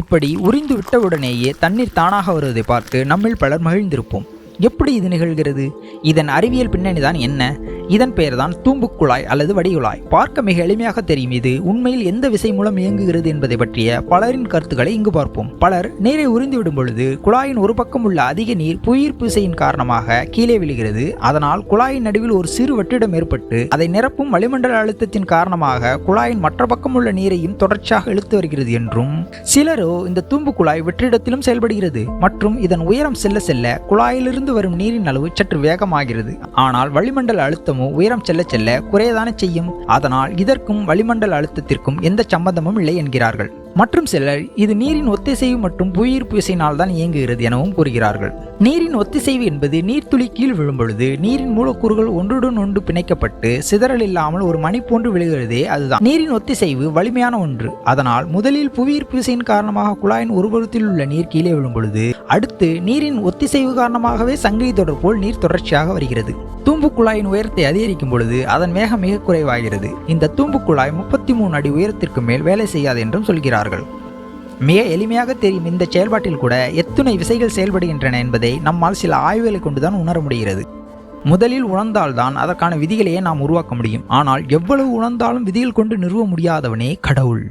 இப்படி உறிந்து விட்டவுடனேயே தண்ணீர் தானாக வருவதை பார்த்து நம்மில் பலர் மகிழ்ந்திருப்போம். எப்படி இது நிகழ்கிறது? இதன் அறிவியல் பின்னணிதான் என்ன? இதன் பெயர்தான் தூம்புக்குழாய் அல்லது வடிகுழாய். பார்க்க மிக எளிமையாக தெரியும் இது உண்மையில் எந்த விசை மூலம் இயங்குகிறது என்பதை பற்றிய பலரின் கருத்துக்களை இங்கு பார்ப்போம். பலர் நீரை உறிந்துவிடும் பொழுது குழாயின் ஒரு பக்கம் உள்ள அதிக நீர் புயிர்ப்பு விசையின் காரணமாக கீழே விழுகிறது. அதனால் குழாயின் நடுவில் ஒரு சிறு வெற்றிடம் ஏற்பட்டு அதை நிரப்பும் வளிமண்டல அழுத்தத்தின் காரணமாக குழாயின் மற்ற பக்கம் உள்ள நீரையும் தொடர்ச்சியாக இழுத்து வருகிறது என்றும் சிலரோ இந்த தூம்பு குழாய் வெற்றிடத்திலும் செயல்படுகிறது. மற்றும் இதன் உயரம் செல்ல செல்ல குழாயிலிருந்து வரும் நீரின் அளவு சற்று வேகமாகிறது. ஆனால் வளிமண்டல அழுத்தம் உயரம் செல்ல செல்ல குறையதான செய்யும்? அதனால் இதற்கும் வளிமண்டல அழுத்தத்திற்கும் எந்த சம்பந்தமும் இல்லை என்கிறார்கள். மற்றும் சிலர் இது நீரின் ஒத்திசைவு மற்றும் புவியீர்ப்பு விசையினால் தான் இயங்குகிறது எனவும் கூறுகிறார்கள். நீரின் ஒத்திசைவு என்பது நீர்த்துளி கீழ் விழும்பொழுது நீரின் மூலக்கூறுகள் ஒன்றுடன் ஒன்று பிணைக்கப்பட்டு சிதறல் இல்லாமல் ஒரு மணி போன்று விழுகிறதே அதுதான். நீரின் ஒத்திசைவு வலிமையான ஒன்று. அதனால் முதலில் புவியீர்ப்பு விசையின் காரணமாக குழாயின் ஒருபுறத்தில் உள்ள நீர் கீழே விழும் பொழுது அடுத்து நீரின் ஒத்திசைவு காரணமாகவே சங்கிலி தொடர் போல் நீர் தொடர்ச்சியாக வருகிறது. தூம்பு குழாயின் உயரத்தை அதிகரிக்கும் பொழுது அதன் வேகம் மிக குறைவாகிறது. இந்த தூம்பு குழாய் முப்பத்தி மூணு அடி உயரத்திற்கு மேல் வேலை செய்யாது என்றும் சொல்கிறார்கள். மிக எளிமையாக தெரியும் இந்த செயல்பாட்டில் கூட எத்துணை விசைகள் செயல்படுகின்றன என்பதை நம்மால் சில ஆய்வுகளை கொண்டுதான் உணர முடிகிறது. முதலில் உணர்ந்தால்தான் அதற்கான விதிகளையே நாம் உருவாக்க முடியும். ஆனால் எவ்வளவு உணர்ந்தாலும் விதிகள் கொண்டு நிறுவ முடியாதவனே கடவுள்.